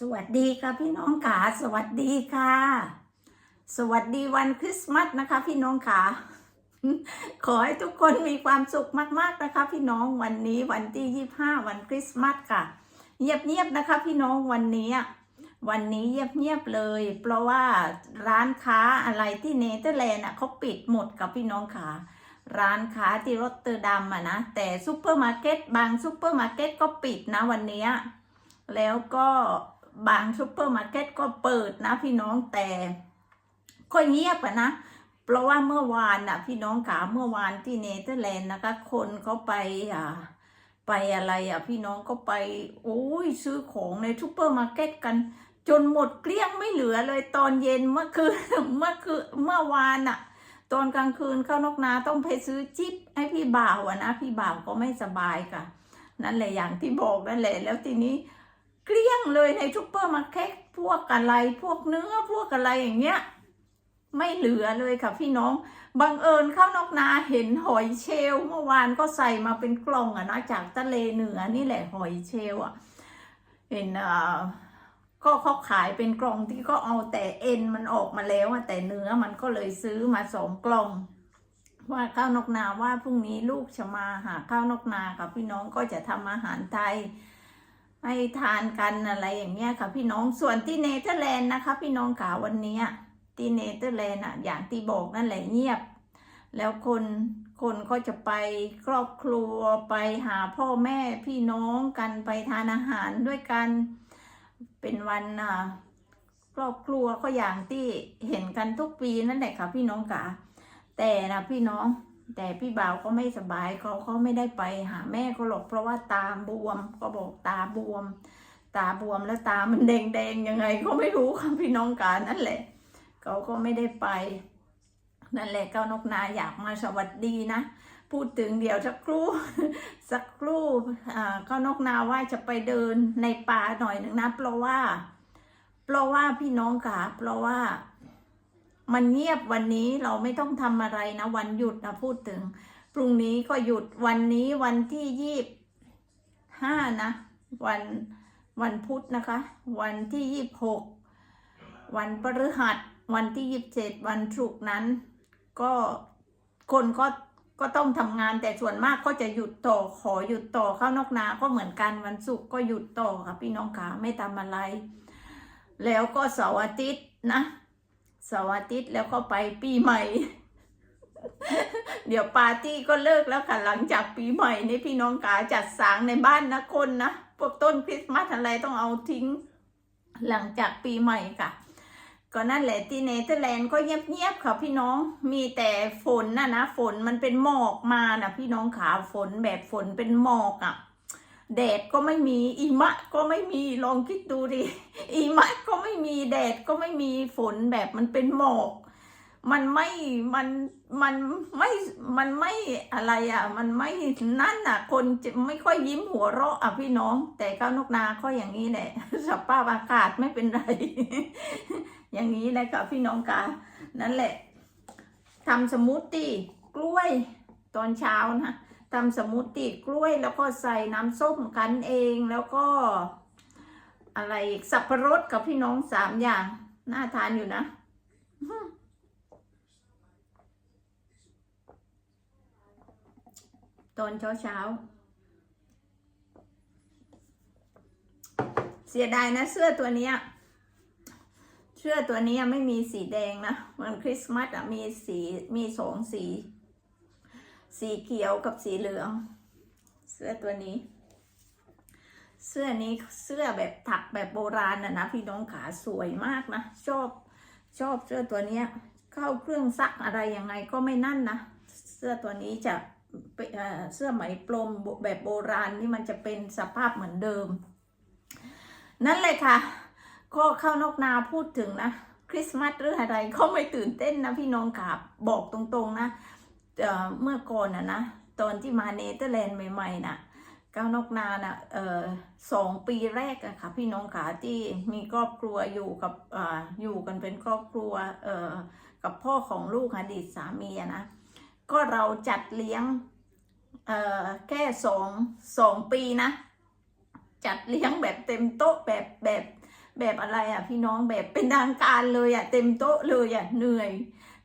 สวัสดีค่ะพี่น้องขาสวัสดีค่ะ สวัสดีวันคริสต์มาสนะคะ พี่น้องขาขอให้ทุกคนมีความสุขมาก ๆนะคะ พี่น้องวันนี้วันที่ยี่ห้าวันคริสต์มาสค่ะเงียบๆนะคะ พี่น้องวันนี้วันนี้เงียบๆเลย เพราะว่าร้านค้าอะไรที่เนเธอร์แลนด์เขาปิดหมดกับพี่น้องขาร้านค้าที่รอตเตอร์ดัมอะนะแต่ซูเปอร์มาร์เก็ตบางซูเปอร์มาร์เก็ตก็ปิดนะวันนี้แล้วก็ บางซูเปอร์มาร์เก็ตก็เปิดนะพี่น้องแต่ก็เงียบอะนะ เพราะว่าเมื่อวานน่ะพี่น้องขาเมื่อวานที่เนเธอร์แลนด์นะคะ คนเขาไปอ่าไปอะไรอะพี่น้องก็ไป โอ้ยซื้อของในซูเปอร์มาร์เก็ตกัน จนหมดเกลี้ยงไม่เหลือเลยตอนเย็นเมื่อคืนเมื่อคืนเมื่อวานน่ะ ตอนกลางคืนเข้านกนาต้องไปซื้อจิ๊บให้พี่บ่าวอะนะ พี่บ่าวก็ไม่สบายค่ะ นั่นแหละอย่างที่บอกนั่นแหละแล้วทีนี้ เกลี้ยงเลยในซุปเปอร์มาร์เก็ตพวกอะไรพวกเนื้อพวกอะไรอย่างเงี้ย ไม่เหลือเลยค่ะพี่น้องบังเอิญเข้านอกนาเห็นหอยเชลเมื่อวานก็ใส่มาเป็นกล่องอะนะจากทะเลเหนือนี่แหละหอยเชลอะเห็นอ่าก็เขาขายเป็นกล่องที่ก็เอาแต่เอ็นมันออกมาแล้วอะแต่เนื้อมันก็เลยซื้อมาสองกล่อง ว่าข้าวนอกนาว่าพรุ่งนี้ลูกจะมาหาข้าวนอกนาค่ะพี่น้องก็จะทำอาหารไทย ให้ทานกันอะไรอย่างเงี้ยค่ะพี่น้องส่วนที่เนเธอร์แลนด์นะคะ พี่น้องขาวันนี้ที่เนเธอร์แลนด์อะอย่างที่บอกนั่นแหละเงียบ แล้วคนคนก็จะไปครอบครัวไปหาพ่อแม่พี่น้องกันไปทานอาหารด้วยกัน เป็นวันครอบครัวก็อย่างที่เห็นกันทุกปีนั่นแหละค่ะพี่น้องขาแต่นะพี่น้อง แต่พี่บ่าวก็ไม่สบายเขาเขาไม่ได้ไปหาแม่เขาหรอกเพราะว่าตาบวมก็บอกตาบวม ตาบวมแล้วตามันแดงแดงๆยังไงก็ไม่รู้ค่ะพี่น้องการนั่นแหละเขาก็ไม่ได้ไป นั่นแหละเก้านกนาอยากมาสวัสดีนะพูดถึงเดี๋ยวสักครู่สักครู่เก้านกนาว่าจะไปเดินในป่าหน่อยหนึ่งนะเพราะว่า เพราะว่าพี่น้องค่ะเพราะว่า มันเงียบวันนี้เราไม่ต้องทำอะไรนะ วันหยุดนะพูดถึง พรุ่งนี้ก็หยุดวันนี้วันที่ยี่ห้านะ วันวันพุธนะคะ วันที่ยี่หกวันพฤหัส วันที่ยี่เจ็ดวันศุกร์นั้น ก็คนก็ก็ต้องทำงานแต่ส่วนมากก็จะหยุดต่อขอหยุดต่อเข้านอกนาก็เหมือนกันวันศุกร์ก็หยุดต่อค่ะพี่น้องขาไม่ทำอะไร แล้วก็เสาร์อาทิตย์นะ เสาร์อาทิตย์แล้วก็ไปปีใหม่ เดี๋ยวปาร์ตี้ก็เลิกแล้วค่ะหลังจากปีใหม่นี่พี่น้องกาจัดสางในบ้านนะคนนะพวกต้นคริสต์มาสอะไรต้องเอาทิ้ง หลังจากปีใหม่ค่ะก็นั่นแหละที่เนเธอร์แลนด์ก็เงียบๆค่ะพี่น้องมีแต่ฝนนะนะฝนมันเป็นหมอกมานะพี่น้องขาฝนแบบฝนเป็นหมอกอะ่ะ แดดก็ไม่มีอิมะก็ไม่มีลองคิดดูดิอิมะก็ไม่มีแดดก็ไม่มีฝนแบบมันเป็นหมอก มันไม่มันมันไม่มันไม่อะไรอะ มันไม่นั่นอะ คนจะไม่ค่อยยิ้มหัวเราะอะพี่น้อง แต่ก้าวนกนาก็อย่างนี้แหละสภาพอากาศไม่เป็นไร อย่างนี้แหละค่ะพี่น้องกานั่นแหละทำสมูทตี้กล้วยตอนเช้านะ ทำสมูทตี้กล้วยแล้วก็ใส่น้ำส้มกันเองแล้วก็ อะไรอีกสับปะรดกับพี่น้องสามอย่าง น่าทานอยู่นะตอนเช้าเช้า เสียดายนะเสื้อตัวนี้เสื้อตัวนี้ไม่มีสีแดงนะวันคริสต์มาสอะมีสีมีสองสี สีเขียวกับสีเหลือง เสื้อตัวนี้ เสื้อนี้เสื้อแบบถักแบบโบราณนะนะพี่น้องขาสวยมากนะ ชอบชอบเสื้อตัวเนี้ย เข้าเครื่องซักอะไรยังไงก็ไม่นั่นนะ เสื้อตัวนี้จะเสื้อไหมปลมแบบโบราณที่มันจะเป็นสภาพเหมือนเดิม นั่นเลยค่ะก็เข้านอกนาพูดถึงนะ คริสต์มาสหรืออะไรก็ไม่ตื่นเต้นนะพี่น้องขาบอกตรงๆนะ เมื่อก่อนนะนะตอนที่มาเนเธอร์แลนด์ใหม่ๆนะก้าวนกนานะเอ่อสองปีแรกอะค่ะพี่น้องขาที่มีครอบครัวอยู่กับออยู่กันเป็นครอบครัวเอ่อกับพ่อของลูกอดีตสามีอะนะก็เราจัดเลี้ยงเอ่อแค่สองสองปีนะ จัดเลี้ยงแบบเต็มโต๊ะแบบแบบแบบอะไรอะพี่น้องแบบเป็นทางการเลยอะเต็มโต๊ะเลยอะเหนื่อย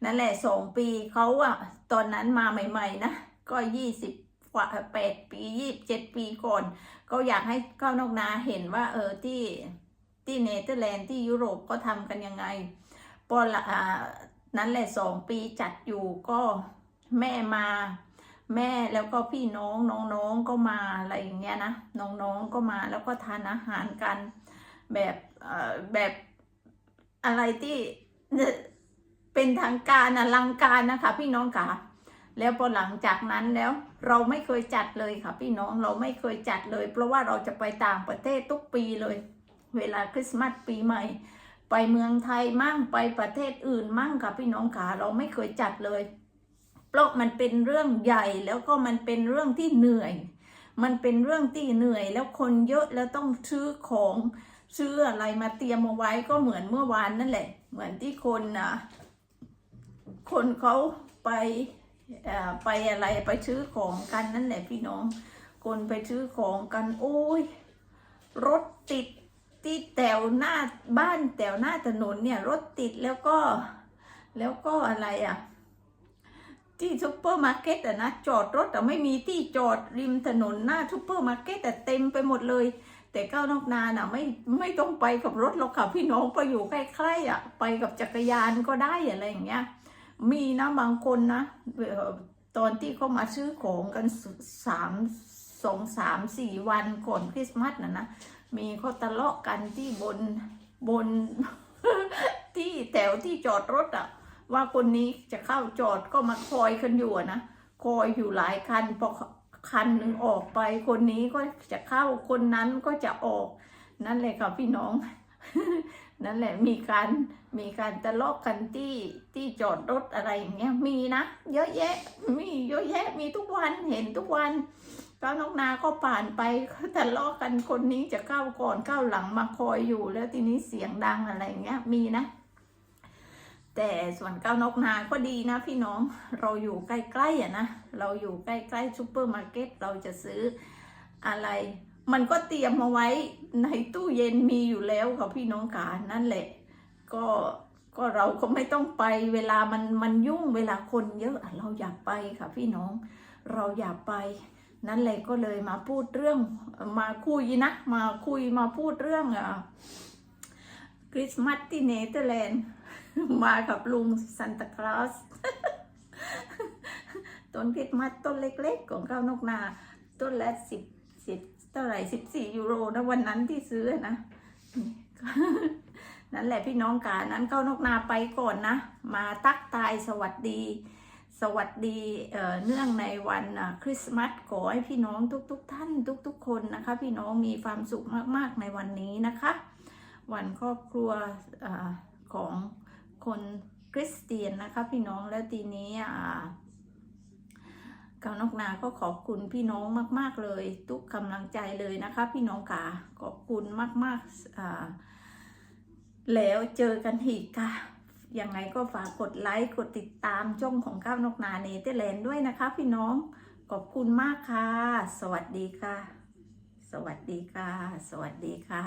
นั่นแหละสองปีเขาอะตอนนั้นมาใหม่ ๆ นะ ก็ยี่สิบกว่าแปดปียี่สิบเจ็ดปีก่อนก็อยากให้ก้าวนอกนาเห็นว่า เออที่ที่เนเธอร์แลนด์ที่ยุโรปก็ทำกันยังไงพอละอ่านั้นแหละสองปีจัดอยู่ก็แม่มา แม่แล้วก็พี่น้องน้องๆก็มาอะไรอย่างเงี้ยนะน้องๆก็มาแล้วก็ทานอาหารกันแบบแบบอะไรที่ เป็นทางการอลังการนะคะ พี่น้องค่ะแล้วพอหลังจากนั้นแล้วเราไม่เคยจัดเลยค่ะ พี่น้องเราไม่เคยจัดเลย เพราะว่าเราจะไปต่างประเทศทุกปีเลย เวลาคริสต์มาสปีใหม่ ไปเมืองไทยมั่งไปประเทศอื่นมั่งค่ะ พี่น้องค่ะเราไม่เคยจัดเลย เพราะมันเป็นเรื่องใหญ่แล้วก็มันเป็นเรื่องที่เหนื่อย มันเป็นเรื่องที่เหนื่อย แล้วคนเยอะแล้วต้องซื้อของซื้ออะไรมาเตรียมเอาไว้ก็เหมือนเมื่อวานนั่นแหละ เหมือนที่คนนะ คนเขาไปไปอะไรไปซื้อของกันนั่นแหละพี่น้อง คนไปซื้อของกันโอ้ย รถติดที่แถวหน้าบ้านแถวหน้าถนนเนี่ยรถติดแล้วก็แล้วก็อะไรอะ ที่ซุปเปอร์มาร์เก็ตอะนะจอดรถแต่ไม่มีที่จอดริมถนนหน้าซุปเปอร์มาร์เก็ตแต่เต็มไปหมดเลย แต่ก้าวนอกนาน่ะไม่ไม่ต้องไปกับรถหรอกค่ะพี่น้องไปอยู่ใกล้ๆอะไปกับจักรยานก็ได้อะไรอย่างเงี้ย มีนะบางคนนะตอนที่เขามาซื้อของกันสามสองสามสี่วันก่อนคริสต์มาสน่ะนะ มีเขาทะเลาะกันที่บนบนที่แถวที่จอดรถอะว่าคนนี้จะเข้าจอดก็มาคอยกันอยู่นะคอยอยู่หลายคันพอคันหนึ่งออกไป คนนี้ก็จะเข้าคนนั้นก็จะออก นั่นแหละค่ะพี่น้อง นั่นแหละมีการมีการทะเลาะกันที่ที่จอดรถอะไรอย่างเงี้ยมีนะเยอะแยะมีเยอะแยะมีทุกวันเห็นทุกวันก็นกนาก็ผ่านไปก็ทะเลาะกันคนนี้จะเข้าก่อนเข้าหลังมาคอยอยู่ แล้วทีนี้เสียงดังอะไรอย่างเงี้ยมีนะ แต่ส่วนก้านกนาก็ดีนะ พี่น้องเราอยู่ใกล้ๆอะนะเราอยู่ใกล้ๆซูเปอร์มาร์เก็ตเราจะซื้ออะไร มันก็เตรียมมาไว้ในตู้เย็นมีอยู่แล้วค่ะพี่น้องขานั่นแหละ ก็ก็เราก็ไม่ต้องไปเวลามันมันยุ่งเวลาคนเยอะเราอยากไปค่ะพี่น้องเราอยากไป นั่นแหละก็เลยมาพูดเรื่องมาคุยนะ มาคุยมาพูดเรื่องอะคริสต์มาสที่เนเธอร์แลนด์มากับลุงซันตาคลอสต้นคริสต์มาสต้นเล็กๆ ของข้าวนกนา ต้นละสิบสิบ เท่าไหร่สิบสี่ยูโรนะวันนั้นที่ซื้อนะนั่นแหละพี่น้องกานั้นเข้านกนาไปก่อนนะ มาตักทายสวัสดี สวัสดีเอ่อเนื่องในวันคริสต์มาสขอให้พี่น้องทุกๆทท่านทุก ๆ คนนะคะ พี่น้องมีความสุขมากๆในวันนี้นะคะ วันครอบครัวอของคนคริสเตียนนะคะ พี่น้องแล้วทีนี้อ่า กาวนกนาก็ขอบคุณพี่น้องมาก ๆเลย ทุกกำลังใจเลยนะคะ พี่น้องค่ะขอบคุณมากๆอ่าแล้วเจอกันอีกค่ะยังไงก็ฝากกดไลค์กดติดตามช่องของก้าวนกนาเนเธอร์แลนด์ด้วยนะคะ พี่น้องขอบคุณมากค่ะ สวัสดีค่ะ สวัสดีค่ะ สวัสดีค่ะ